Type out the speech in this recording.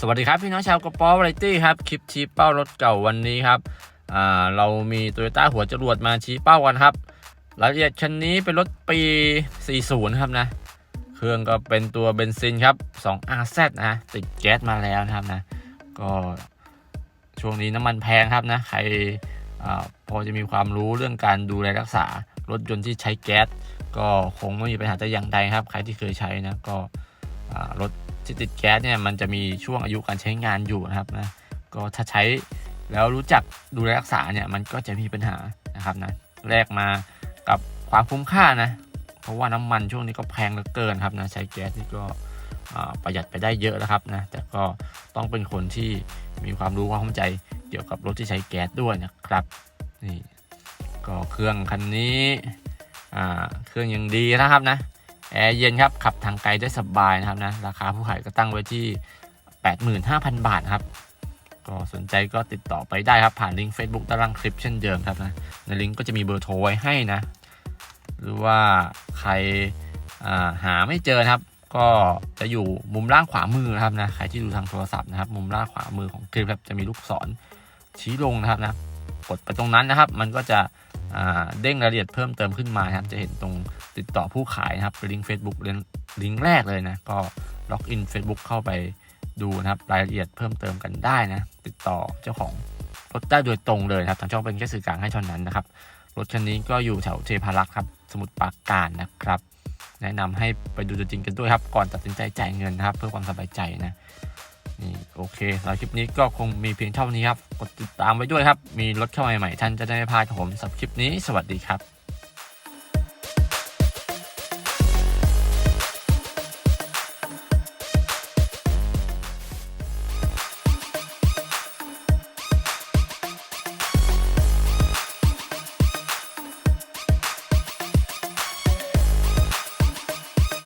สวัสดีครับ พี่น้องชาวกระป๋อวาไรตี้ครับ คลิปชี้เป้ารถเก่าวันนี้ครับเรามีโตโยต้าหัวจรวดมาชี้เป้ากันครับรายละเอียดคันนี้เป็นรถปี 40 ครับนะ เครื่องก็เป็นตัวเบนซินครับ 2RZ นะติดแก๊สมาแล้วนะครับนะ ก็ช่วงนี้น้ำมันแพงครับนะ ใครอพอจะมีความรู้เรื่องการดูแลรักษารถยนต์ที่ใช้แก๊สก็คงไม่มีปัญหาแต่อย่างใดครับ ใครที่เคยใช้นะก็รถ ที่ติดแก๊สเนี่ยมันจะมีช่วงอายุการใช้งานอยู่นะครับนะก็ถ้าใช้แล้วรู้จักดูแลรักษาเนี่ยมันก็จะมีปัญหานะครับนะแลกมากับความคุ้มค่านะเพราะว่าน้ำมันช่วงนี้ก็แพงเหลือเกินครับนะใช้แก๊สนี่ก็ประหยัดไปได้เยอะแล้วครับนะแต่ก็ต้องเป็นคนที่มีความรู้ความเข้าใจเกี่ยวกับรถที่ใช้แก๊สด้วยนะครับนี่ก็เครื่องคันนี้เครื่องยังดีนะครับนะ แอร์เย็นครับ ขับทางไกลได้สบายนะครับนะ ราคาผู้ขายก็ตั้งไว้ที่ 85,000 บาทครับ ก็สนใจก็ติดต่อไปได้ครับ ผ่านลิงก์ Facebook ด้านล่างคลิปเช่นเดิมครับนะ ในลิงก์ก็จะมีเบอร์โทรไว้ให้นะ หรือว่าใครหาไม่เจอครับ ก็จะอยู่มุมล่างขวามือนะครับนะ ใครที่ดูทางโทรศัพท์นะครับ มุมล่างขวามือของคลิปครับ จะมีลูกศรชี้ลงนะครับนะ กดไปตรงนั้นนะครับ มันก็จะ เด้งรายละเอียดเพิ่มเติมขึ้นมาครับจะเห็นตรงติดต่อผู้ขายนะครับลิงก์ Facebook ลิงก์แรกเลยนะก็ล็อกอิน Facebook เข้าไปดูนะครับรายละเอียดเพิ่มเติมกันได้นะติดต่อเจ้าของรถได้โดยตรงเลยครับทางช่องเป็นแค่สื่อกลางให้เท่านั้นนะครับรถคันนี้ก็อยู่แถวเทพารักษ์ครับสมุทรปราการนะครับ แนะนำให้ไปดูตัวจริงกันด้วยครับก่อนตัดสินใจจ่ายเงินนะครับ เพื่อความสบายใจนะ โอเคสำหรับคลิปนี้ก็คงมีเพียงเท่านี้ครับ กดติดตามไว้ด้วยครับ มีรถเข้ามาใหม่ๆท่านจะได้ไม่พลาดผมสำหรับคลิปนี้ สวัสดีครับ